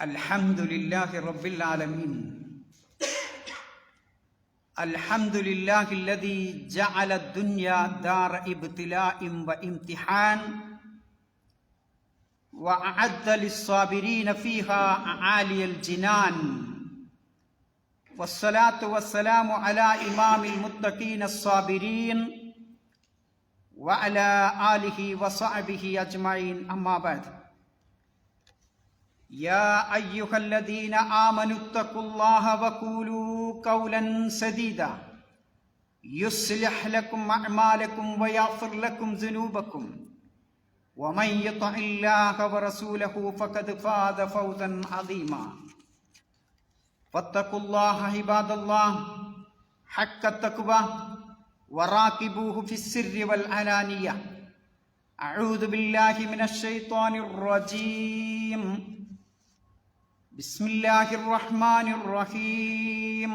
الحمد لله رب العالمين. الحمد لله الذي جعل الدنيا دار ابتلاء وامتحان وأعد للصابرين فيها أعالي الجنان. والصلاة والسلام على إمام المتقين الصابرين وعلى آله وصحبه أجمعين. أما بعد يا أيها الذين آمنوا اتقوا الله وقولوا قولا سديدا. يصلح لكم أعمالكم ويغفر لكم ذنوبكم. ومن يطع الله ورسوله فقد فاز فوزا عظيما. فاتقوا الله عباد الله حق التقوى وراقبوه في السر والعلانية. أعوذ بالله من الشيطان الرجيم. بسم الله الرحمن الرحيم.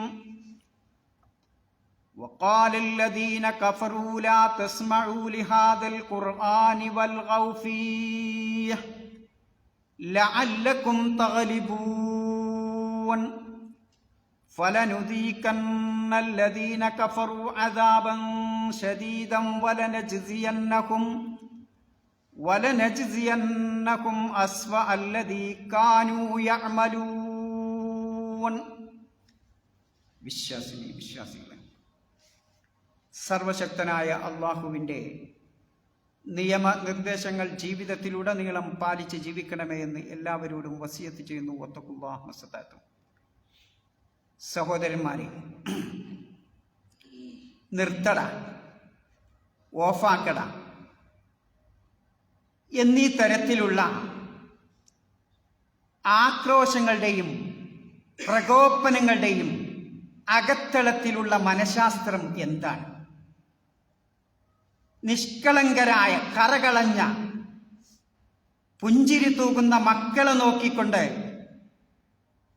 وقال الذين كفروا لا تسمعوا لهذا القرآن والغوا فيه لعلكم تغلبون. فلنذيقن الذين كفروا عذابا شديدا ولنجزينهم ولنجزينهم أسوأ الذي كانوا يعملون വിശ്വാസിനി വിശ്വാസികളെ സർവശക്തനായ അള്ളാഹുവിൻ്റെ നിയമ നിർദ്ദേശങ്ങൾ ജീവിതത്തിലുടനീളം പാലിച്ച് ജീവിക്കണമേ എന്ന് എല്ലാവരോടും വസിയത്ത് ചെയ്യുന്നു ഒത്തക്കുല്ലാഹ് മസത്താത്തും സഹോദരന്മാരെ നിർത്തട ഓഫാക്കട. എന്നീ തരത്തിലുള്ള ആക്രോശങ്ങളുടെയും പ്രകോപനങ്ങളുടെയും അകത്തളത്തിലുള്ള മനഃശാസ്ത്രം എന്താണ്? നിഷ്കളങ്കരായ കറകളഞ്ഞ പുഞ്ചിരി തൂകുന്ന മക്കളെ നോക്കിക്കൊണ്ട്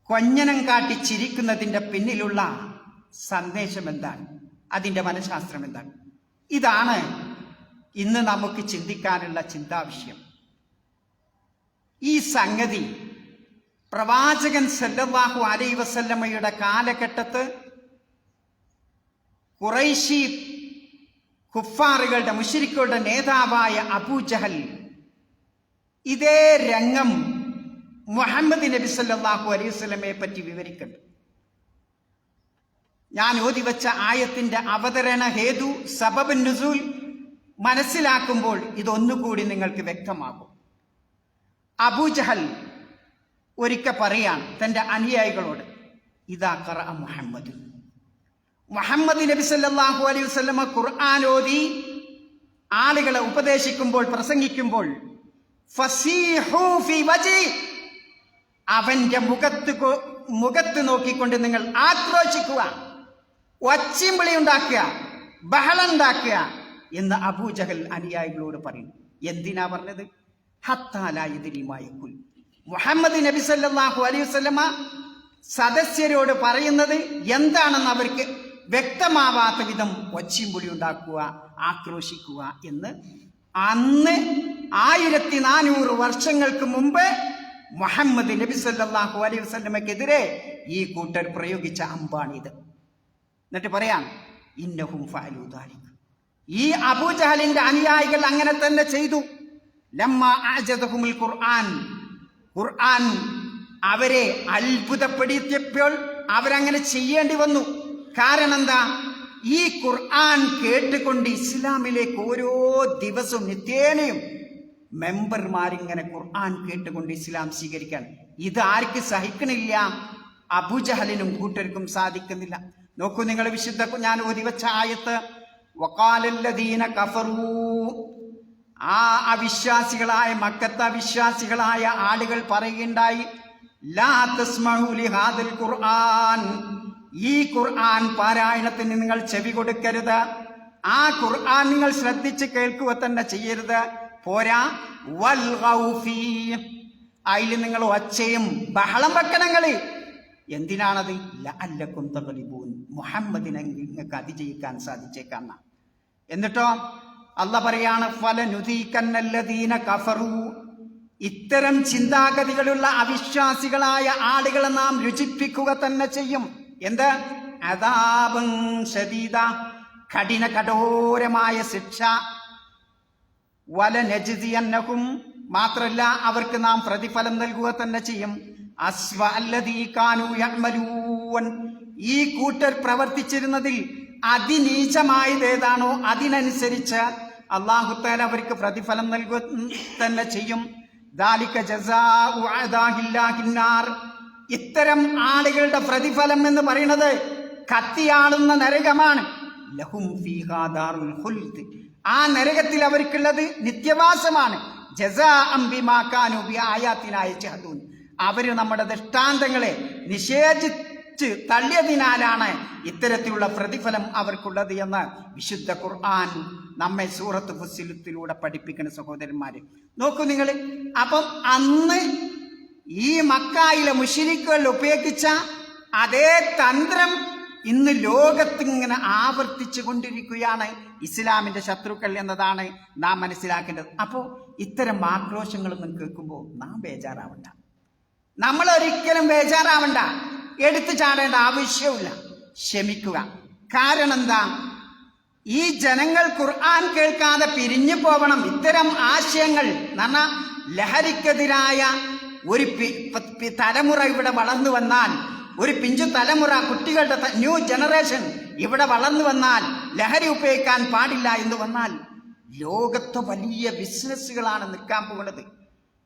കൊഞ്ഞനം കാട്ടി ചിരിക്കുന്നതിന്റെ പിന്നിലുള്ള സന്ദേശം എന്താണ് അതിന്റെ മനഃശാസ്ത്രം എന്താണ് ഇതാണ് ഇന്ന് നമുക്ക് ചിന്തിക്കാനുള്ള ചിന്താവിഷയം. ഈ സംഗതി പ്രവാചകൻ സല്ലല്ലാഹു അലൈ വസല്ലമ്മയുടെ കാലഘട്ടത്ത് കുറൈശി കുഫാറുകളുടെ മുഷിരിക്കുകളുടെ നേതാവായ അബൂജഹൽ ഇതേ രംഗം മുഹമ്മദ് നബി സല്ലാഹു അലൈഹി വസല്ലമയെ പറ്റി വിവരിക്കുന്നു ഞാൻ ഓതി വെച്ച ആയത്തിന്റെ അവതരണ ഹേതു സബബ് നുസൂൽ മനസ്സിലാക്കുമ്പോൾ ഇതൊന്നുകൂടി നിങ്ങൾക്ക് വ്യക്തമാകും. അബൂജഹൽ ഒരിക്ക പറയാൻ തന്റെ അനുയായികളോട് ഇതാ കറ മുഹമ്മദ്. മുഹമ്മദ് നബി സല്ലാഹു അലൈഹി വസല്ലമ ഖുർആൻ ഓതി ആളുകളെ ഉപദേശിക്കുമ്പോൾ പ്രസംഗിക്കുമ്പോൾ ഫസീഹു ഫി വജി അവന്റെ മുഖത്ത് മുഖത്ത് നോക്കിക്കൊണ്ട് നിങ്ങൾ ആക്രോശിക്കുക. ഒച്ചയും വിളി ഉണ്ടാക്കുക. ബഹളം ഉണ്ടാക്കുക എന്ന് അബൂജഹൽ അനുയായികളോട് പറയുന്നു എന്തിനാ പറഞ്ഞത്? ഹത്താലായതിരിമായ കുൽ. മുഹമ്മദ് നബി സല്ലാഹു അലൈഹി വസല്ലമ സദസ്യരോട് പറയുന്നത് എന്താണെന്ന് അവർക്ക് വ്യക്തമാവാത്ത വിധം ഒച്ചയും പൊടി ഉണ്ടാക്കുക ആക്രോശിക്കുക എന്ന് അന്ന് ആയിരത്തി നാനൂറ് വർഷങ്ങൾക്ക് മുമ്പ് മുഹമ്മദ് നബി സല്ലാഹു അലൈഹി വസല്ലമക്കെതിരെ ഈ കൂട്ടർ പ്രയോഗിച്ച അമ്പാണിത്. എന്നിട്ട് പറയാം ഇന്നഹും ഫഅലു ദാലിക. ഈ അബൂജഹലിന്റെ അനുയായികൾ അങ്ങനെ തന്നെ ചെയ്തു. ലമ്മ ഖുർആൻ. ഖുർആൻ അവരെ അത്ഭുതപ്പെടുത്തിയപ്പോൾ അവരങ്ങനെ ചെയ്യേണ്ടി വന്നു. കാരണം എന്താ? ഈ ഖുർആൻ കേട്ടുകൊണ്ട് ഇസ്ലാമിലേക്ക് ഓരോ ദിവസവും നിത്യേനയും മെമ്പർമാരിങ്ങനെ ഖുർആൻ കേട്ടുകൊണ്ട് ഇസ്ലാം സ്വീകരിക്കാൻ. ഇത് ആർക്ക് സഹിക്കണില്ല? അബുജഹലിനും കൂട്ടർക്കും സാധിക്കുന്നില്ല. നോക്കൂ നിങ്ങൾ വിശുദ്ധ ഞാൻ ഓതി വെച്ച ആയത്ത് വക്കാലല്ലദീന കഫറൂ. ആ അവിശ്വാസികളായ മക്കത്ത അവിശ്വാസികളായ ആളുകൾ പറയുകയുണ്ടായി ഖുർആൻ. ഈ ഖുർആൻ പാരായണത്തിന് നിങ്ങൾ ചെവി കൊടുക്കരുത്. ആ ഖുർആൻ നിങ്ങൾ ശ്രദ്ധിച്ച് കേൾക്കുക തന്നെ ചെയ്യരുത്. പോരാ. വൽ അതിൽ നിങ്ങൾ ഒച്ചയും ബഹളം വെക്കണങ്ങൾ. എന്തിനാണത്? ലഅല്ലക്കും തഖ്ലിബൂൻ മുഹമ്മദിനെ നിങ്ങൾക്ക് അതിജയിക്കാൻ സാധിച്ചേക്കാം എന്നിട്ടോ അല്ല പറയാണ് ഫലനുദീകന്നല്ലദീന കഫറു. ഇത്തരം ചിന്താഗതികളുള്ള അവിശ്വാസികളായ ആളുകളെ നാം രുചിപ്പിക്കുക തന്നെ ചെയ്യും. എന്ത്? അതാപം ശരീത കഠിന കഠോരമായ ശിക്ഷ. വലനജിതിയന്നഹും മാത്രല്ല അവർക്ക് നാം പ്രതിഫലം നൽകുക തന്നെ ചെയ്യും. അസ്വ ഈ കൂട്ടർ പ്രവർത്തിച്ചിരുന്നതിൽ അതിനീചമായത് ഏതാണോ അതിനനുസരിച്ച് അള്ളാഹുത്താൽ അവർക്ക് പ്രതിഫലം നൽകുക തന്നെ ചെയ്യും. ഇത്തരം ആളുകളുടെ പ്രതിഫലം എന്ന് പറയുന്നത് കത്തിയാളുന്ന നരകമാണ്. ലഹും ഫീഹാ ദാറുൽ ഖുൽദ്. ആ നരകത്തിൽ അവർക്കുള്ളത് നിത്യവാസമാണ്. ജസാഅം ബിമാ കാനൂ ബിആയാത്തിനാ യജ്ഹദൂൻ അവർ നമ്മുടെ ദൃഷ്ടാന്തങ്ങളെ നിഷേധിച്ച് തള്ളിയതിനാലാണ് ഇത്തരത്തിലുള്ള പ്രതിഫലം അവർക്കുള്ളത് എന്ന് വിശുദ്ധ ഖുർആൻ നമ്മെ സൂറത്ത് ഫുസിലത്തിലൂടെ പഠിപ്പിക്കുന്ന സഹോദരന്മാര്. നോക്കൂ നിങ്ങൾ അപ്പം അന്ന് ഈ മക്കായിലെ മുഷിരിക്കുകൾ ഉപയോഗിച്ച അതേ തന്ത്രം ഇന്ന് ലോകത്തിങ്ങനെ ആവർത്തിച്ചു കൊണ്ടിരിക്കുകയാണ്. ഇസ്ലാമിന്റെ ശത്രുക്കൾ എന്നതാണ് നാം മനസ്സിലാക്കേണ്ടത്. അപ്പോൾ ഇത്തരം ആക്രോശങ്ങളൊന്നും കേൾക്കുമ്പോൾ നാം ബേജാറാവണ്ട. നമ്മൾ ഒരിക്കലും ബേജാറാവണ്ട. എടുത്തു ചാടേണ്ട ആവശ്യമില്ല ക്ഷമിക്കുക. കാരണം എന്താ? ഈ ജനങ്ങൾ ഖുർആൻ കേൾക്കാതെ പിരിഞ്ഞു പോകണം ഇത്തരം ആശയങ്ങൾ നന്ന ലഹരിക്കെതിരായ ഒരു തലമുറ ഇവിടെ വളർന്നു വന്നാൽ ഒരു പിഞ്ചു തലമുറ കുട്ടികളുടെ ന്യൂ ജനറേഷൻ ഇവിടെ വളർന്നു വന്നാൽ ലഹരി ഉപയോഗിക്കാൻ പാടില്ല എന്ന് വന്നാൽ ലോകത്ത് വലിയ ബിസിനസ്സുകളാണ് നിൽക്കാൻ പോകുന്നത്.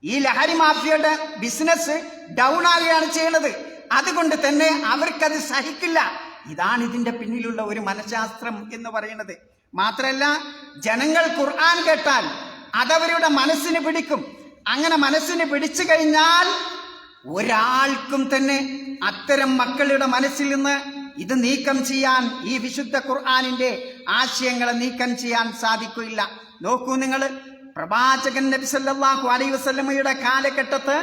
ഈ ലഹരി മാഫിയയുടെ ബിസിനസ് ഡൗൺ ആവുകയാണ് ചെയ്യുന്നത്. അതുകൊണ്ട് തന്നെ അവർക്കത് സഹിക്കില്ല. ഇതാണ് ഇതിന്റെ പിന്നിലുള്ള ഒരു മനഃശാസ്ത്രം എന്ന് പറയുന്നത്. മാത്രമല്ല ജനങ്ങൾ ഖുർആൻ കേട്ടാൽ അതവരുടെ മനസ്സിന് പിടിക്കും. അങ്ങനെ മനസ്സിന് പിടിച്ചു കഴിഞ്ഞാൽ ഒരാൾക്കും തന്നെ അത്തരം മക്കളുടെ മനസ്സിൽ നിന്ന് ഇത് നീക്കം ചെയ്യാൻ ഈ വിശുദ്ധ ഖുർആാനിന്റെ ആശയങ്ങളെ നീക്കം ചെയ്യാൻ സാധിക്കില്ല നോക്കൂ നിങ്ങൾ പ്രവാചകൻ നബി സല്ലാഹു അലൈ വസ്ലമയുടെ കാലഘട്ടത്ത്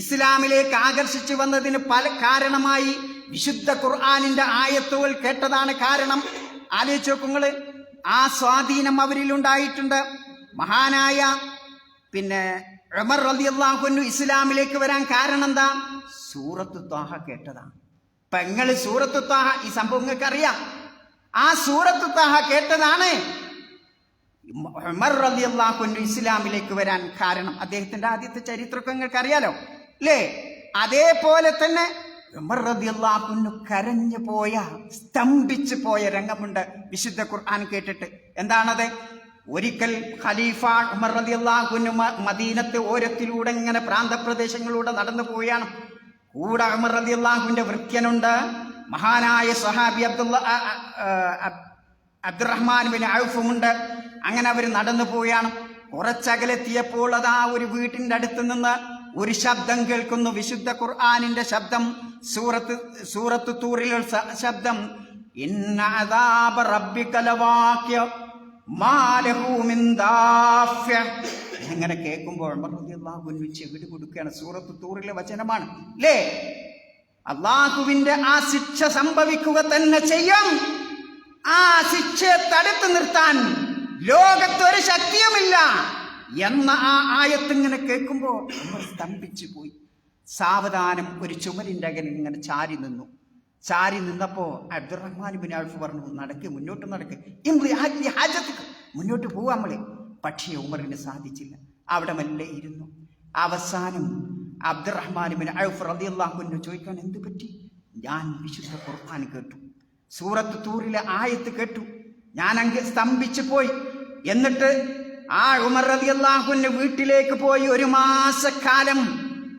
ഇസ്ലാമിലേക്ക് ആകർഷിച്ചു വന്നതിന് പല കാരണമായി വിശുദ്ധ ഖുർആാനിന്റെ ആയത്തുകൾ കേട്ടതാണ് കാരണം. ആലോചിച്ച് നോക്കുങ്ങൾ ആ സ്വാധീനം അവരിൽ ഉണ്ടായിട്ടുണ്ട്. മഹാനായ പിന്നെ ഉമർ അള്ളാഹുനു ഇസ്ലാമിലേക്ക് വരാൻ കാരണം എന്താ? സൂറത്ത് ത്വാഹ കേട്ടതാണ്. പെങ്ങൾ സൂറത്ത് താഹ ഈ സംഭവം നിങ്ങൾക്ക് അറിയാം ആ സൂറത്ത് താഹ കേട്ടതാണ് ഉമർ ഇസ്ലാമിലേക്ക് വരാൻ കാരണം. അദ്ദേഹത്തിന്റെ ആദ്യത്തെ ചരിത്രമൊക്കെ നിങ്ങൾക്ക് അറിയാലോ അല്ലേ അതേപോലെ തന്നെ ഉമർ കരഞ്ഞു പോയ സ്തംഭിച്ചു പോയ രംഗമുണ്ട്. വിശുദ്ധ ഖുർആൻ കേട്ടിട്ട്. എന്താണത്? ഒരിക്കൽ ഖലീഫ ഉമർ റളിയല്ലാഹു മദീനത്തെ ഓരത്തിലൂടെ ഇങ്ങനെ പ്രാന്തപ്രദേശങ്ങളിലൂടെ നടന്നു പോവുകയാണ്. കൂടെ അലി അള്ളാഹുവിന്റെ വൃത്യനുണ്ട്. മഹാനായ സഹാബി അബ്ദുള്ള അബ്ദുറഹ്മാൻ ബിൻ ഔഫുമുണ്ട്. അങ്ങനെ അവർ നടന്നു പോവുകയാണ്. കുറച്ചകലെത്തിയപ്പോൾ അതാ ഒരു വീട്ടിന്റെ അടുത്ത് നിന്ന് ഒരു ശബ്ദം കേൾക്കുന്നു. വിശുദ്ധ ഖുർആാനിന്റെ ശബ്ദം സൂറത്ത് സൂറത്ത് തൂറിലുള്ള ശബ്ദം. ഇന്ന അദാബ ഇങ്ങനെ കേൾക്കുമ്പോൾ അൻഹു ചെവിട് കൊടുക്കുകയാണ്. സൂറത്ത് തൂറിലെ വചനമാണ്. അല്ലേ അള്ളാഹുവിന്റെ ആ ശിക്ഷ സംഭവിക്കുക തന്നെ ചെയ്യും. ആ ശിക്ഷയെ തടുത്തു നിർത്താൻ ലോകത്തൊരു ശക്തിയുമില്ല എന്ന ആ ആയത്തിങ്ങനെ കേൾക്കുമ്പോൾ സ്തംഭിച്ചു പോയി സാവധാനം ഒരു ചുമലിന്റെ അകലിൽ ഇങ്ങനെ ചാരി നിന്നു. ചാരി നിന്നപ്പോ അബ്ദുറഹ്മാൻ ബിൻ അൾഫ് പറഞ്ഞു നടക്ക് മുന്നോട്ട് നടക്ക്. മുന്നോട്ട് പോവാ നമ്മളെ പക്ഷേ ഉമറിന് സാധിച്ചില്ല. അവിടെ മെല്ലെ ഇരുന്നു. അവസാനം അബ്ദുറഹ്മാൻ ബിൻ ഔഫ് റളിയല്ലാഹു ചോദിക്കാൻ എന്ത് പറ്റി? ഞാൻ വിശുദ്ധ ഖുർആൻ കേട്ടു. സൂറത്ത് തൂറിലെ ആയത്ത് കേട്ടു. ഞാൻ അങ്ങ് സ്തംഭിച്ചു പോയി. എന്നിട്ട് ആ ഉമർ റളിയല്ലാഹുവിന്റെ വീട്ടിലേക്ക് പോയി ഒരു മാസക്കാലം.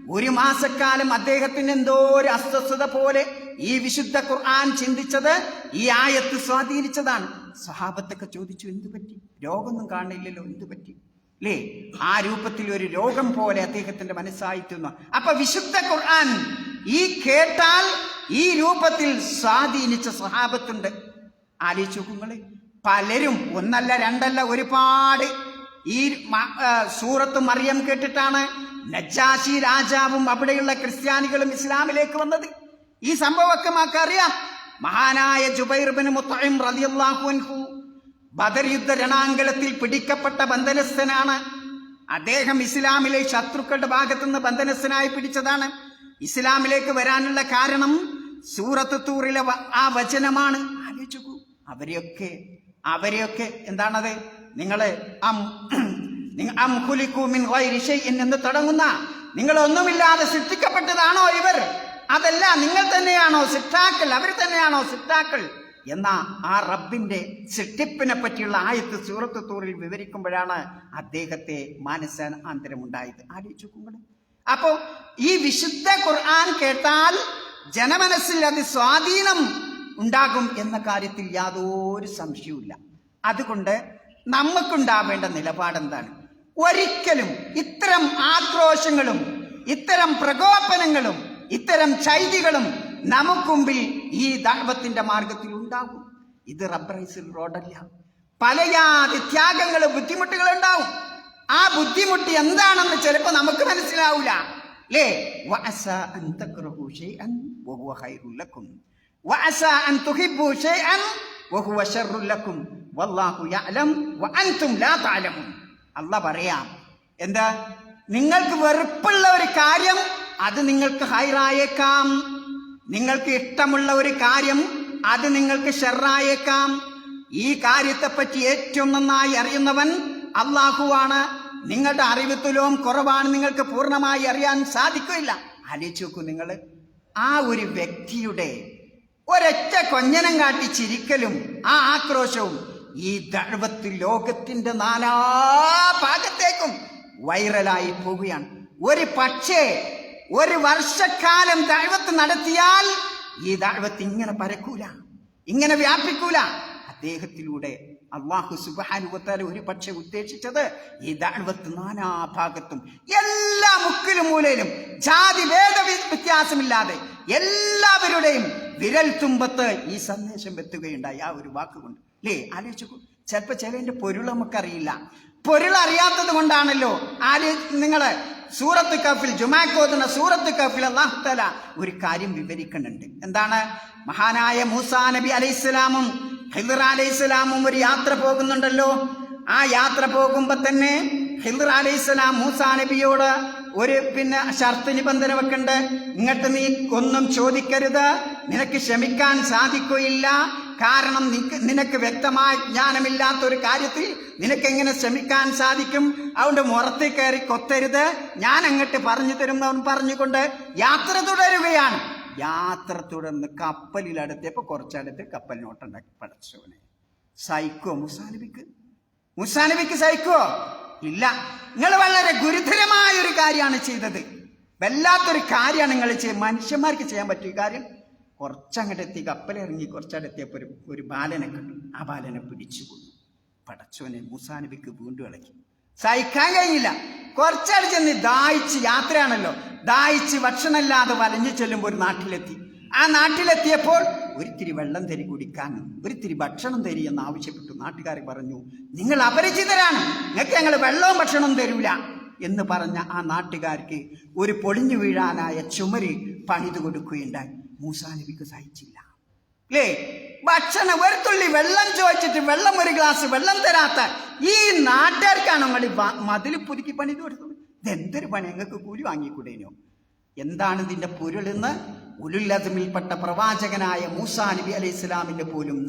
ഒരു മാസക്കാലം അദ്ദേഹത്തിന് എന്തോ ഒരു അസ്വസ്ഥത പോലെ ഈ വിശുദ്ധ ഖുർആൻ ചിന്തിച്ചത് ഈ ആയത്ത് സ്വാധീനിച്ചതാണ്. സ്വഹാബത്തൊക്കെ ചോദിച്ചു എന്തു പറ്റി രോഗമൊന്നും കാണില്ലല്ലോ എന്തു പറ്റി അല്ലേ ആ രൂപത്തിൽ ഒരു രോഗം പോലെ അദ്ദേഹത്തിന്റെ മനസ്സായിത്തുന്നു അപ്പൊ വിശുദ്ധ ഖുർആൻ ഈ കേട്ടാൽ ഈ രൂപത്തിൽ സ്വാധീനിച്ച സ്വഹാബത്തുണ്ട് ആലോചിച്ചു നോക്കുമ്പോൾ പലരും ഒന്നല്ല രണ്ടല്ല ഒരുപാട് ഈ സൂറത്ത് മറിയം കേട്ടിട്ടാണ് നജാശി രാജാവും അവിടെയുള്ള ക്രിസ്ത്യാനികളും ഇസ്ലാമിലേക്ക് വന്നത്. ഈ സംഭവമൊക്കെ മാക്കറിയാം മഹാനായ ജുബൈർബിന് മുത്തയും റളിയല്ലാഹു അൻഹു ബദർ യുദ്ധ രണാങ്കലത്തിൽ പിടിക്കപ്പെട്ട ബന്ധനസ്ഥനാണ് അദ്ദേഹം ഇസ്ലാമിലെ ശത്രുക്കളുടെ ഭാഗത്തുനിന്ന് ബന്ധനസ്ഥനായി പിടിച്ചതാണ്. ഇസ്ലാമിലേക്ക് വരാനുള്ള കാരണം സൂറത്ത് തൂറിലെ ആ വചനമാണ്. ആലോചിക്കൂ അവരെയൊക്കെ അവരെയൊക്കെ എന്താണത്? നിങ്ങളെ എന്ന് തുടങ്ങുന്ന നിങ്ങളൊന്നുമില്ലാതെ സൃഷ്ടിക്കപ്പെട്ടതാണോ ഇവർ? അതല്ല നിങ്ങൾ തന്നെയാണോ സിട്ടാക്കൾ അവർ തന്നെയാണോ സിട്ടാക്കൾ എന്ന ആ റബ്ബിന്റെ സൃഷ്ടിപ്പിനെ പറ്റിയുള്ള ആയത്ത് സൂറത്ത് തൂറിൽ വിവരിക്കുമ്പോഴാണ് അദ്ദേഹത്തെ മാനസാന്തരമുണ്ടായത് ആലോചിച്ചു നോക്കുമ്പോൾ അപ്പോ ഈ വിശുദ്ധ ഖുർആൻ കേട്ടാൽ ജനമനസ്സിൽ അത് സ്വാധീനം ഉണ്ടാകും എന്ന കാര്യത്തിൽ യാതൊരു സംശയവുമില്ല. അതുകൊണ്ട് നമുക്കുണ്ടാവേണ്ട നിലപാടെന്താണ്? ഒരിക്കലും ഇത്തരം ആക്രോശങ്ങളും ഇത്തരം പ്രകോപനങ്ങളും ഇത്തരം ചൈതികളും നമുക്കുമ്പിൽ ഈ ദാഴ്വത്തിന്റെ മാർഗത്തിൽ ഉണ്ടാകും ഇത് റബ്ബറൈസിൽ റോഡല്ല. പലയാതി ത്യാഗങ്ങളും ബുദ്ധിമുട്ടുകൾ ഉണ്ടാവും ആ ബുദ്ധിമുട്ട് എന്താണെന്ന് ചിലപ്പോൾ നമുക്ക് മനസ്സിലാവൂല. ലേ വഅസ അൻ തക്റഹു ശൈഅൻ വഹുവ ഖൈറുൽ ലക്കും. വഅസ അൻ തുഹിബ്ബു ശൈഅൻ വഹുവ ശർറുൽ ലക്കും. വല്ലാഹു യഅലം വഅൻതും ലാ തഅലമുൻ. അല്ലാഹ് പറയാം. എന്താ? നിങ്ങൾക്ക് വെറുപ്പുള്ള ഒരു കാര്യം അത് നിങ്ങൾക്ക് ഹൈറായേക്കാം. നിങ്ങൾക്ക് ഇഷ്ടമുള്ള ഒരു കാര്യം അത് നിങ്ങൾക്ക് ഷെറായേക്കാം. ഈ കാര്യത്തെപ്പറ്റി ഏറ്റവും നന്നായി അറിയുന്നവൻ അള്ളാഹുവാണ്. നിങ്ങളുടെ അറിവത്തിലും കുറവാണ് നിങ്ങൾക്ക് പൂർണമായി അറിയാൻ സാധിക്കില്ല. ആലോചിച്ച് നോക്കൂ നിങ്ങൾ ആ ഒരു വ്യക്തിയുടെ ഒരൊറ്റ കൊഞ്ഞനം കാട്ടി ചിരിക്കലും ആ ആക്രോശവും ഈ ദഴവത്ത് ലോകത്തിന്റെ നാനാ ഭാഗത്തേക്കും വൈറലായി പോവുകയാണ്. ഒരു പക്ഷേ ഒരു വർഷക്കാലം ദൈവത്ത് നടത്തിയാൽ ഈ ദൈവത്ത് ഇങ്ങനെ പരക്കൂല ഇങ്ങനെ വ്യാപിക്കൂല. അദ്ദേഹത്തിലൂടെ അള്ളാഹു സുബാനുവത്താൽ ഒരു പക്ഷെ ഉദ്ദേശിച്ചത് ഈ ദാഴ്വത്ത് നാനാഭാഗത്തും എല്ലാ മുക്കിലും മൂലയിലും ജാതി ഭേദ വ്യത്യാസമില്ലാതെ എല്ലാവരുടെയും വിരൽ തുമ്പത്ത് ഈ സന്ദേശം എത്തുകയുണ്ടായി. ആ ഒരു വാക്കുകൊണ്ട് അല്ലേ ആലോചിച്ചു ചിലപ്പോ ചിലതിന്റെ പൊരുൾ നമുക്കറിയില്ല. പൊരുൾ അറിയാത്തത് കൊണ്ടാണല്ലോ ആലോ നിങ്ങൾ സൂറത്ത് കഫിൽ ജുമാക്കോതുന്ന സൂറത്ത് കഫിൽ അള്ളാഹുത്തല ഒരു കാര്യം വിവരിക്കുന്നുണ്ട്. എന്താണ്? മഹാനായ മൂസാ നബി അലൈഹിസ്സലാമും ഹിദർ അലൈഹിസ്സലാമും ഒരു യാത്ര പോകുന്നുണ്ടല്ലോ. ആ യാത്ര പോകുമ്പോൾ തന്നെ ഹിദർ അലൈഹിസ്സലാം മൂസാ നബിയോട് ഒരു പിന്നെ ഷർത്ത് നിബന്ധന വെക്കണ്ട്. ഇങ്ങോട്ട് നീ ഒന്നും ചോദിക്കരുത്. നിനക്ക് ക്ഷമിക്കാൻ സാധിക്കുകയില്ല. കാരണം നിനക്ക് വ്യക്തമായ ജ്ഞാനമില്ലാത്ത ഒരു കാര്യത്തിൽ നിനക്ക് എങ്ങനെ ശ്രമിക്കാൻ സാധിക്കും? അതുകൊണ്ട് മുറത്തിൽ കയറി കൊത്തരുത്. ഞാൻ അങ്ങോട്ട് പറഞ്ഞു തരുന്നവൻ പറഞ്ഞുകൊണ്ട് യാത്ര തുടരുകയാണ്. യാത്ര തുടർന്ന് കപ്പലിൽ അടുത്തപ്പോൾ കുറച്ചടുത്ത് കപ്പലിനോട്ടുണ്ടാക്കി പടച്ചവനെ സൈക്കോ മുസാനബിക്ക്? മുസാനബിക്ക് സൈക്കോ ഇല്ല. നിങ്ങൾ വളരെ ഗുരുതരമായ ഒരു കാര്യമാണ് ചെയ്തത്. വല്ലാത്തൊരു കാര്യമാണ് നിങ്ങൾ മനുഷ്യന്മാർക്ക് ചെയ്യാൻ പറ്റിയ കാര്യം. കുറച്ചങ്ങോട്ട് എത്തി കപ്പലിറങ്ങി കുറച്ചടുത്തിയപ്പോൾ ഒരു ഒരു ബാലനെ കണ്ടു. ആ ബാലനെ പിടിച്ചു കൊണ്ടു പടച്ചോനെ മൂസാനബിക്ക് വീണ്ടും ഇളക്കി സഹിക്കാൻ കഴിഞ്ഞില്ല. കുറച്ചടി ചെന്ന് ദാഹിച്ച് യാത്രയാണല്ലോ. ദാഹിച്ച് ഭക്ഷണമില്ലാതെ വലഞ്ഞു ചെല്ലുമ്പോൾ ഒരു നാട്ടിലെത്തി. ആ നാട്ടിലെത്തിയപ്പോൾ ഒരിത്തിരി വെള്ളം തരി കുടിക്കാൻ ഒരിത്തിരി ഭക്ഷണം തരി എന്ന് ആവശ്യപ്പെട്ടു. നാട്ടുകാർ പറഞ്ഞു നിങ്ങൾ അപരിചിതരാണ്. നിങ്ങൾക്ക് ഞങ്ങൾ വെള്ളവും ഭക്ഷണവും തരൂല. എന്ന് പറഞ്ഞ ആ നാട്ടുകാർക്ക് ഒരു പൊളിഞ്ഞു വീഴാനായ ചുമര് പണിത് കൊടുക്കുകയുണ്ടായി. മൂസാനബിക്ക് സഹിച്ചില്ല അല്ലേ ഭക്ഷണം ഒരു തുള്ളി വെള്ളം ചോദിച്ചിട്ട് വെള്ളം ഒരു ഗ്ലാസ് വെള്ളം തരാത്ത ഈ നാട്ടുകാർക്കാണ് നമ്മൾ മതിൽ പുതുക്കി പണിത് കൊടുത്തത്. ഇതെന്തൊരു പണി? ഞങ്ങൾക്ക് കൂലി വാങ്ങിക്കൂടേനോ? എന്താണ് ഇതിന്റെ പൊരുളെന്ന് ഉലുല്ലതമിൽപ്പെട്ട പ്രവാചകനായ മൂസാ നബി അലൈഹി ഇസ്ലാമിന്റെ പോലും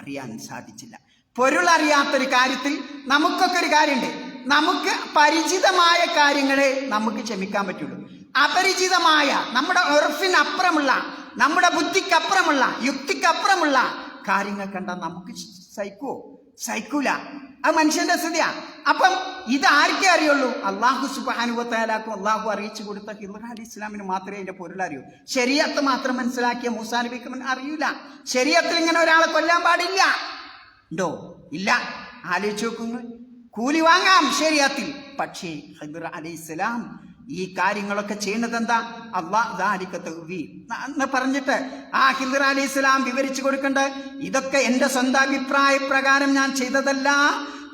അറിയാൻ സാധിച്ചില്ല. പൊരുൾ അറിയാത്തൊരു കാര്യത്തിൽ നമുക്കൊക്കെ ഒരു കാര്യമുണ്ട് നമുക്ക് പരിചിതമായ കാര്യങ്ങളെ നമുക്ക് ക്ഷമിക്കാൻ പറ്റുള്ളൂ. അപരിചിതമായ നമ്മുടെ ഉറഫിനപ്പുറമുള്ള നമ്മുടെ ബുദ്ധിക്കപ്പുറമുള്ള യുക്തിക്കപ്പുറമുള്ള കാര്യങ്ങൾ കണ്ട നമുക്ക് സഹിക്കുവോ സഹിക്കൂല. അത് മനുഷ്യന്റെ സ്ഥിതിയാ. അപ്പം ഇത് ആർക്കേ അറിയുള്ളൂ? അള്ളാഹു സുബാനുവത്താലാക്കും അള്ളാഹു അറിയിച്ചു കൊടുത്ത അലി ഇസ്ലാമിന് മാത്രമേ അതിന്റെ പൊരുൾ അറിയൂ. ശരീരത്ത് മാത്രം മനസ്സിലാക്കിയ മൂസാ അറിയൂല. ശരീരത്തിൽ ഇങ്ങനെ ഒരാളെ കൊല്ലാൻ പാടില്ല. ഉണ്ടോ? ഇല്ല. ആലോചിച്ച് നോക്കുങ്ങൾ കൂലി വാങ്ങാം ശരിയാത്തിൽ പക്ഷേ ഹിബർ അലൈഹിസ്സലാം ഈ കാര്യങ്ങളൊക്കെ ചെയ്യുന്നത് എന്താ അള്ളാഹ് പറഞ്ഞിട്ട് ആ ഹിദർ അലി ഇസ്ലാം വിവരിച്ചു കൊടുക്കണ്ട് ഇതൊക്കെ എന്റെ സ്വന്തം അഭിപ്രായ പ്രകാരം ഞാൻ ചെയ്തതല്ല.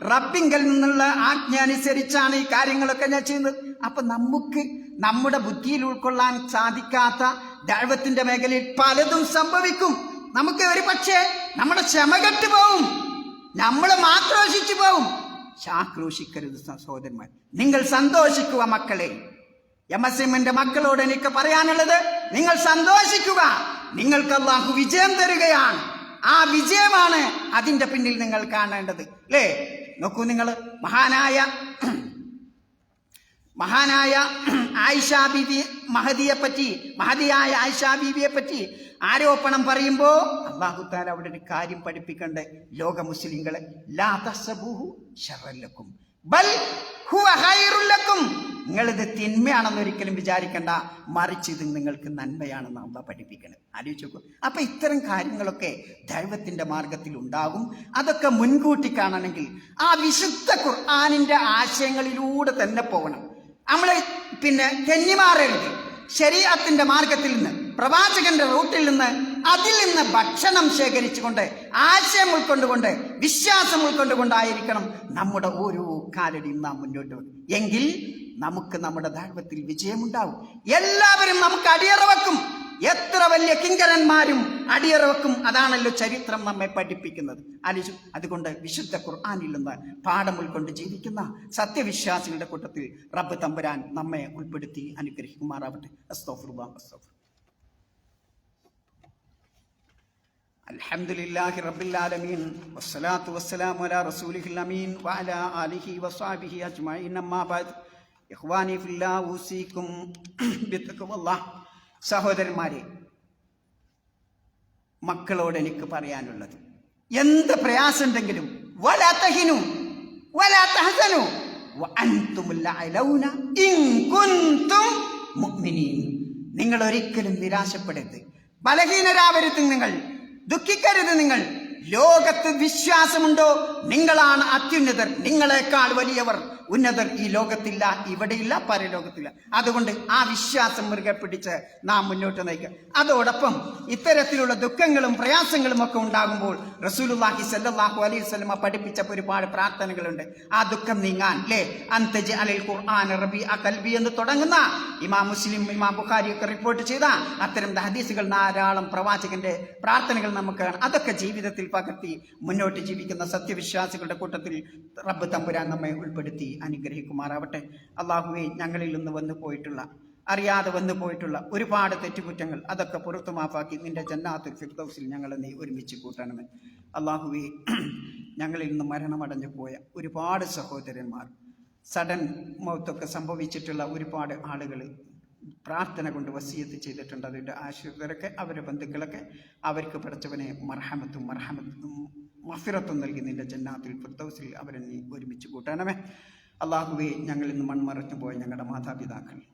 റബ്ബിങ്കൽ നിന്നുള്ള ആജ്ഞ അനുസരിച്ചാണ് ഈ കാര്യങ്ങളൊക്കെ ഞാൻ ചെയ്യുന്നത്. അപ്പൊ നമുക്ക് നമ്മുടെ ബുദ്ധിയിൽ ഉൾക്കൊള്ളാൻ സാധിക്കാത്ത ദൈവത്തിന്റെ മേഖലയിൽ പലതും സംഭവിക്കും. നമുക്ക് ഒരു പക്ഷേ നമ്മുടെ ക്ഷമ കെട്ടു പോവും. നമ്മൾ മാത്രോഷിച്ചു പോവും. ആക്രോശിക്കരുത് സഹോദരന്മാർ. നിങ്ങൾ സന്തോഷിക്കുക മക്കളെ. എം മക്കളോട് എനിക്ക് പറയാനുള്ളത് നിങ്ങൾ സന്തോഷിക്കുക. നിങ്ങൾക്ക് അള്ളാഹു വിജയം തരികയാണ്. ആ വിജയമാണ് അതിന്റെ പിന്നിൽ നിങ്ങൾ കാണേണ്ടത്. അല്ലേ? നോക്കൂ നിങ്ങൾ മഹാനായ മഹാനായ ആയിഷാ ബീബി മഹദിയെ പറ്റി മഹദിയായ ആയിഷാ ബീബിയെ പറ്റി ആരോപണം പറയുമ്പോ അള്ളാഹുത്താല അവിടെ ഒരു കാര്യം പഠിപ്പിക്കണ്ടേ? ലോക മുസ്ലിങ്ങളെ ലാ തസബൂഹു ശർറല്ലക്കും ബൽ ഹുവ ഖൈറുൽ ലക്കും. നിങ്ങളിത് തിന്മയാണെന്ന് ഒരിക്കലും വിചാരിക്കേണ്ട. മറിച്ച് ഇത് നിങ്ങൾക്ക് നന്മയാണെന്ന് അമ്മ പഠിപ്പിക്കണം. ആലോചിച്ച് നോക്കൂ അപ്പൊ ഇത്തരം കാര്യങ്ങളൊക്കെ ദൈവത്തിന്റെ മാർഗത്തിൽ ഉണ്ടാകും. അതൊക്കെ മുൻകൂട്ടി കാണണമെങ്കിൽ ആ വിശുദ്ധ ഖുർആാനിന്റെ ആശയങ്ങളിലൂടെ തന്നെ പോകണം. നമ്മൾ പിന്നെ തെന്നിമാറരുത് ശരീരത്തിന്റെ മാർഗത്തിൽ നിന്ന് പ്രവാചകന്റെ റൂട്ടിൽ നിന്ന് അതിൽ നിന്ന് ഭക്ഷണം ശേഖരിച്ചുകൊണ്ട് ആശയം ഉൾക്കൊണ്ടുകൊണ്ട് വിശ്വാസം ഉൾക്കൊണ്ടുകൊണ്ടായിരിക്കണം നമ്മുടെ ഓരോ കാലടിയും നാം മുന്നോട്ട് എങ്കിൽ നമുക്ക് നമ്മുടെ ധർമ്മത്തിൽ വിജയമുണ്ടാവും. എല്ലാവരും നമുക്ക് അടിയറവക്കും എത്ര വലിയ കിങ്കരന്മാരും അടിയറവക്കും അതാണല്ലോ ചരിത്രം നമ്മെ പഠിപ്പിക്കുന്നത്. അലിച്ചു അതുകൊണ്ട് വിശുദ്ധ ഖുർആാനിൽ നിന്ന് പാഠം ഉൾക്കൊണ്ട് ജീവിക്കുന്ന സത്യവിശ്വാസികളുടെ കൂട്ടത്തിൽ റബ്ബ് തമ്പുരാൻ നമ്മെ ഉൾപ്പെടുത്തി അനുഗ്രഹിക്കുമാറാവട്ടെ. അസ്തോഫുർബാം അസ്തോഫുർ الحمد لله رب العالمين والصلاة والسلام على رسوله الأمين وعلى آله وصحبه أجمعين أما بعد إخواني في الله أوصيكم بتقوى الله സഹോദരന്മാരെ മക്കളോട് എനിക്ക് പറയാനുള്ളത് എന്ത് പ്രയാസമുണ്ടെങ്കിലും വലാത്തഹിനു വലാത്തഹസനു വഅൻതുമുൽ അലൗന ഇൻ കുൻതും മുഅ്മിനീൻ നിങ്ങൾ ഒരിക്കലും നിരാശപ്പെടരുത് ബലഹീനരാവരുത് നിങ്ങൾ ദുഃഖിക്കരുത് നിങ്ങൾ. ലോകത്ത് വിശ്വാസമുണ്ടോ? നിങ്ങളാണ് അത്യുന്നതർ. നിങ്ങളെക്കാൾ വലിയവർ. ഉന്നതർ ഈ ലോകത്തില്ല ഇവിടെയില്ല പരലോകത്തില്ല. അതുകൊണ്ട് ആ വിശ്വാസം മുറുകെ പിടിച്ച് നാം മുന്നോട്ട് നയിക്കുക. അതോടൊപ്പം ഇത്തരത്തിലുള്ള ദുഃഖങ്ങളും പ്രയാസങ്ങളും ഒക്കെ ഉണ്ടാകുമ്പോൾ റസൂലുല്ലാഹി സല്ലല്ലാഹു അലൈഹി വസല്ലമ പഠിപ്പിച്ച ഒരുപാട് പ്രാർത്ഥനകളുണ്ട്. ആ ദുഃഖം നീങ്ങാൻ അല്ലേ അന്തജ് അലൽ ഖുർആൻ റബി കൽബി എന്ന് തുടങ്ങുന്ന ഇമാം മുസ്ലിം ഇമാം ബുഖാരി ഒക്കെ റിപ്പോർട്ട് ചെയ്ത അത്തരം ഹദീസുകൾ ധാരാളം പ്രവാചകന്റെ പ്രാർത്ഥനകൾ നമുക്ക് അതൊക്കെ ജീവിതത്തിൽ പകർത്തി മുന്നോട്ട് ജീവിക്കുന്ന സത്യവിശ്വാസികളുടെ കൂട്ടത്തിൽ റബ്ബ് തമ്പുരാൻ നമ്മെ ഉൾപ്പെടുത്തി അനുഗ്രഹിക്കുമാറാവട്ടെ. അള്ളാഹുവെ ഞങ്ങളിൽ നിന്ന് വന്നു പോയിട്ടുള്ള അറിയാതെ വന്നു പോയിട്ടുള്ള ഒരുപാട് തെറ്റുകുറ്റങ്ങൾ അതൊക്കെ പുറത്തു മാപ്പാക്കി നിന്റെ ജന്നാത്തുൽ ഫിർദൗസിൽ ഞങ്ങളെ നീ ഒരുമിച്ച് കൂട്ടണമേ അള്ളാഹുവെ ഞങ്ങളിൽ നിന്ന് മരണമടഞ്ഞു പോയ ഒരുപാട് സഹോദരന്മാർ സഡൻ മൗത്തൊക്കെ സംഭവിച്ചിട്ടുള്ള ഒരുപാട് ആളുകൾ പ്രാർത്ഥന കൊണ്ട് വസീയത്ത് ചെയ്തിട്ടുണ്ട്. അതിന്റെ ആശ്രിതരൊക്കെ അവരുടെ ബന്ധുക്കളൊക്കെ അവർക്ക് പഠിച്ചവനെ മർഹമത്തും മർഹമത്തും മഫിറത്തും നൽകി നിന്റെ ജന്നാത്തിൽ ഫിർദൗസിൽ അവരെ നീ ഒരുമിച്ച് കൂട്ടണമേ. അള്ളാഹുവെ ഞങ്ങളിൽ നിന്ന് മൺമറഞ്ഞു പോയ ഞങ്ങളുടെ മാതാപിതാക്കൾ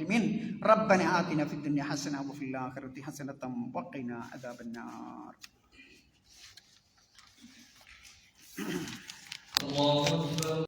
ربنا آتنا في الدنيا حسنة وفي الآخرة حسنة وقنا عذاب النار. الله أكبر.